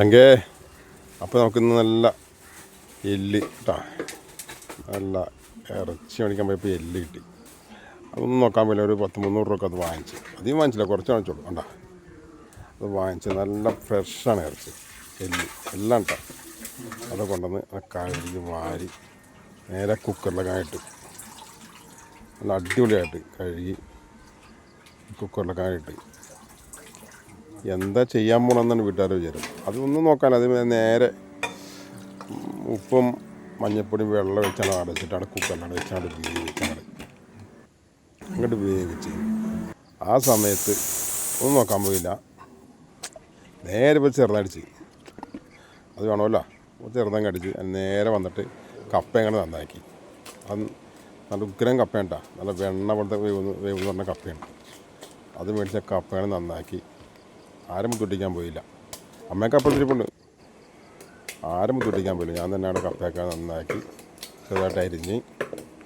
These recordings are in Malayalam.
ചങ്കേ അപ്പോൾ നമുക്കിന്ന് നല്ല എല്ല് കേട്ടോ നല്ല ഇറച്ചി മേടിക്കാൻ പോയപ്പോൾ എല്ല് കിട്ടി. അതൊന്നും നോക്കാൻ പറ്റില്ല ഒരു പത്ത് മുന്നൂറ് രൂപ അത് വാങ്ങിച്ചു. അധികം വാങ്ങിച്ചില്ല കുറച്ച് വാങ്ങിച്ചോളൂ കണ്ട? അത് വാങ്ങിച്ച് നല്ല ഫ്രഷാണ് ഇറച്ചി. എല്ല് എല്ലാം കേട്ടോ അത് കൊണ്ടുവന്ന് കഴുകി വാരി നേരെ കുക്കറിലൊക്കെ ആയിട്ട് നല്ല അടിപൊളിയായിട്ട് കഴുകി കുക്കറിലൊക്കെ ആയിട്ട് എന്താ ചെയ്യാൻ പോകണമെന്നാണ് വീട്ടുകാർ വിചാരം. അതൊന്നും നോക്കാൻ അത് നേരെ ഉപ്പും മഞ്ഞപ്പൊടിയും വെള്ളം വെച്ചാണ് അടച്ചിട്ടാണ് കുക്കറിലാണ് വെച്ചാണ് വേവിച്ചാണ് അങ്ങോട്ട് വേവിച്ച് ആ സമയത്ത് ഒന്നും നോക്കാൻ പോയില്ല. നേരെ ഇപ്പോൾ ചെറുതടിച്ച് അത് വേണമല്ലോ. ചെറുതങ്ങ് അടിച്ച് നേരെ വന്നിട്ട് കപ്പ അങ്ങനെ നന്നാക്കി. അത് നല്ല ഉഗ്രം കപ്പയുണ്ടാ നല്ല വെണ്ണ പോലത്തെ വേവ് വേവ് പറഞ്ഞ കപ്പയുണ്ട് അത് മേടിച്ച കപ്പയാണ് നന്നാക്കി. ആരും മുത്തൊട്ടിക്കാൻ പോയില്ല. അമ്മയൊക്കെ അപ്പം തിരിപ്പുണ്ട് ആരും മുത്തൊട്ടിക്കാൻ പോയില്ല. ഞാൻ തന്നെ അവിടെ കപ്പയൊക്കെ നന്നാക്കി ചെറുതായിട്ട് അരിഞ്ഞ്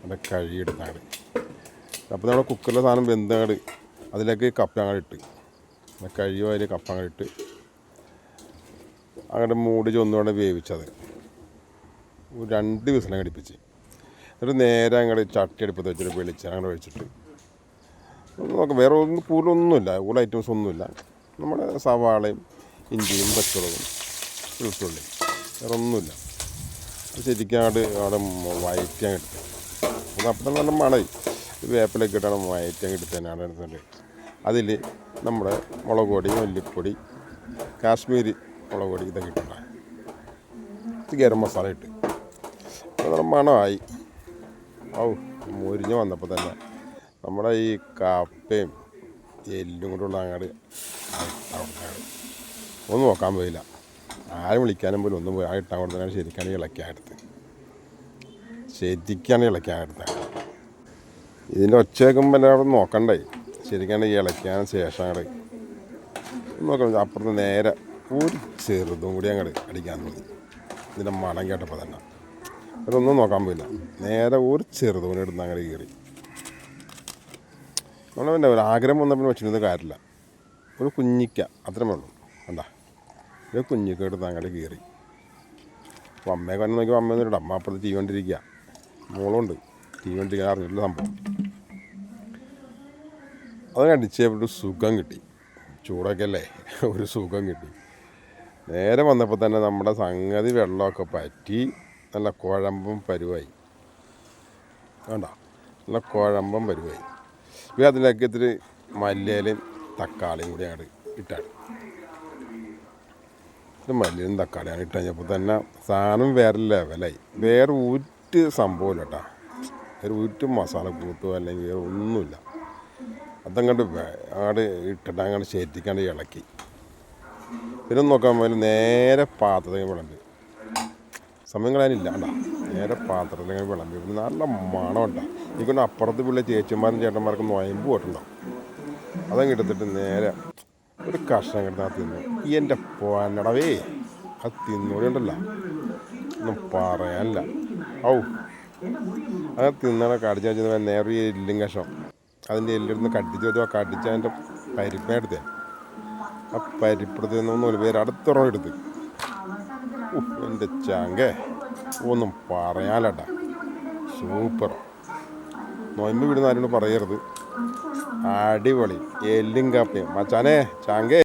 അവിടെ കഴുകിയിടുന്നാട് അപ്പോൾ നമ്മുടെ കുക്കറിലെ സാധനം വെന്തങ്ങട് അതിലേക്ക് കപ്പ അങ്ങോട്ട് ഇട്ട്. കഴുകിയോ അതിൽ കപ്പ അങ്ങോട്ട് ഇട്ട് അങ്ങോട്ട് മൂടി ചൊന്നുകൊണ്ട് വേവിച്ചത്. ഒരു രണ്ട് വിസിലും കടിപ്പിച്ച് എന്നിട്ട് നേരെ അങ്ങോട്ട് ചട്ടി അടുപ്പത്ത് വെച്ചിട്ട് വെളിച്ചെണ്ണ ഒഴിച്ചിട്ട്. നോക്കാം വേറെ ഒന്നും കൂടുതലൊന്നുമില്ല. കൂടുതൽ ഐറ്റംസ് ഒന്നുമില്ല. നമ്മുടെ സവാളയും ഇഞ്ചിയും പച്ചമുളകും വെളുത്തുള്ളിയും വേറെ ഒന്നുമില്ല ശരിക്കാട് അവിടെ വയറ്റി അങ്ങ് അത് അപ്പം നല്ല മണയി. വേപ്പിലൊക്കെ ഇട്ടാണ് വയറ്റി അങ്ങ് എടുത്ത് തന്നെയാണ് എടുത്തിട്ട് അതിൽ നമ്മുടെ മുളക് പൊടി മല്ലിപ്പൊടി കാശ്മീരി മുളക് പൊടി ഇതൊക്കെ ഇട്ടിട്ടാണ് ഗരം മസാല ഇട്ട്. അപ്പോൾ നല്ല മണമായി ഔ മുരിഞ്ഞ് വന്നപ്പോൾ തന്നെ നമ്മുടെ ഈ കാപ്പയും എല്ലും കൊണ്ടുള്ള അങ്ങോട്ട് ഒന്നും നോക്കാൻ പോയില്ല. ആരും വിളിക്കാനും പോലും ഒന്നും പോയി. ആ ഇട്ടാൻ കൊടുത്തതാണ് ശരിക്കാണ് ഇളക്കിയായിട്ട് ശരിക്കാണ് ഇളക്കിയായിട്ട് ഇതിന്റെ ഒച്ച കേൾക്കുമ്പോൾ എല്ലാവരും നോക്കണ്ടേ? ശരിക്കാണ് ഇളക്കിയാൻ ശേഷം അങ്ങോട്ട് നോക്കാം അപ്പുറത്ത് നേരെ ഒരു ചെറുതും കൂടി അങ്ങോട്ട് അടിക്കാൻ തോന്നി. ഇതിന്റെ മണം കേട്ടപ്പോൾ തന്നെ. അതൊന്നും നോക്കാൻ പോയില്ല. നേരെ ഒരു ചെറുതും കൂടി എടുത്ത് അങ്ങനെ കയറി നമ്മൾ പിന്നെ ഒരു ആഗ്രഹം വന്നപ്പോൾ വെച്ചിരുന്നത് കാര്യമില്ല. ഒരു കുഞ്ഞിക്ക അത്രമേ ഉള്ളൂ. എന്താ ഒരു കുഞ്ഞിക്ക എടുത്ത് അങ്ങനെ കയറി അപ്പോൾ അമ്മയെ കണ്ടു നോക്കിയപ്പോൾ അമ്മ എന്നിട്ട് അമ്മ അപ്പുറത്ത് തീ കൊണ്ടിരിക്കുക മോളുണ്ട്. തീ അറിഞ്ഞില്ല സംഭവം. അത് കടിച്ചപ്പോൾ ഒരു സുഖം കിട്ടി. ചൂടൊക്കെ അല്ലേ ഒരു സുഖം കിട്ടി. നേരെ വന്നപ്പോൾ തന്നെ നമ്മുടെ സംഗതി വെള്ളമൊക്കെ പറ്റി. നല്ല കുഴമ്പും പരുവായി. വേണ്ട നല്ല കുഴമ്പും പരുവായി. ഇപ്പം അതിലേക്ക് ഇത്തിരി മല്ലിയിലും തക്കാളിയും കൂടി അങ്ങോട്ട് ഇട്ടാണ്. ഇത് മല്ലിയും തക്കാളിയാണ് ഇട്ട് കഴിഞ്ഞപ്പോൾ തന്നെ സാധനം വേറെ ലെവലായി വേറെ ഊറ്റ് സംഭവമില്ല കേട്ടോ. വേറെ ഊറ്റ് മസാല കൂത്തോ അല്ലെങ്കിൽ വേറെ ഒന്നുമില്ല. അതങ്ങോട്ട് അങ്ങോട്ട് ഇട്ടിട്ട് അങ്ങോട്ട് ശരിക്കാണ്ട് ഇളക്കി. പിന്നെ നോക്കാൻ പോലും നേരെ പാത്രത്തിൽ വിളമ്പി. സമയം കളയാനില്ല കണ്ട നേരെ പാത്രത്തിൽ വിളമ്പി. നല്ല മണം ഉണ്ടാ? എനിക്കൊന്ന് അപ്പുറത്ത് പിള്ളേ ചേച്ചിമാരും ചേട്ടന്മാർക്കും നോയമ്പ് പോയിട്ടുണ്ടാവും അതങ്ങ് എടുത്തിട്ട് നേരെ ഒരു കഷ്ണം കിട്ടാൻ തിന്നു. ഈ എന്റെ പോന്നടവേ അത് തിന്നൂടി ഒന്നും പറയാനില്ല. ഔ. അത് തിന്നണ കടിച്ചു വെച്ചാൽ നേരെ ഈ എല്ലും കഷ്ണം. അതിന്റെ എല്ലിടുന്ന് കടിച്ചു വെച്ചോ കടിച്ച് അതിന്റെ പരിപ്പിനെടുത്തേ ആ പരിപ്പിടത്തിൽ നിന്നൊന്നും പേര് അടുത്തൊരെണ്ണം എടുത്ത്. എന്റെ ചാങ്കേ. ഒന്നും പറയാലട്ടാ സൂപ്പർ. നോയമ്പ് വിടുന്ന ആരോട് പറയരുത്. അടിപൊളി. എല്ലും കാപ്പയും. മച്ചാനെ ചാങ്കേ.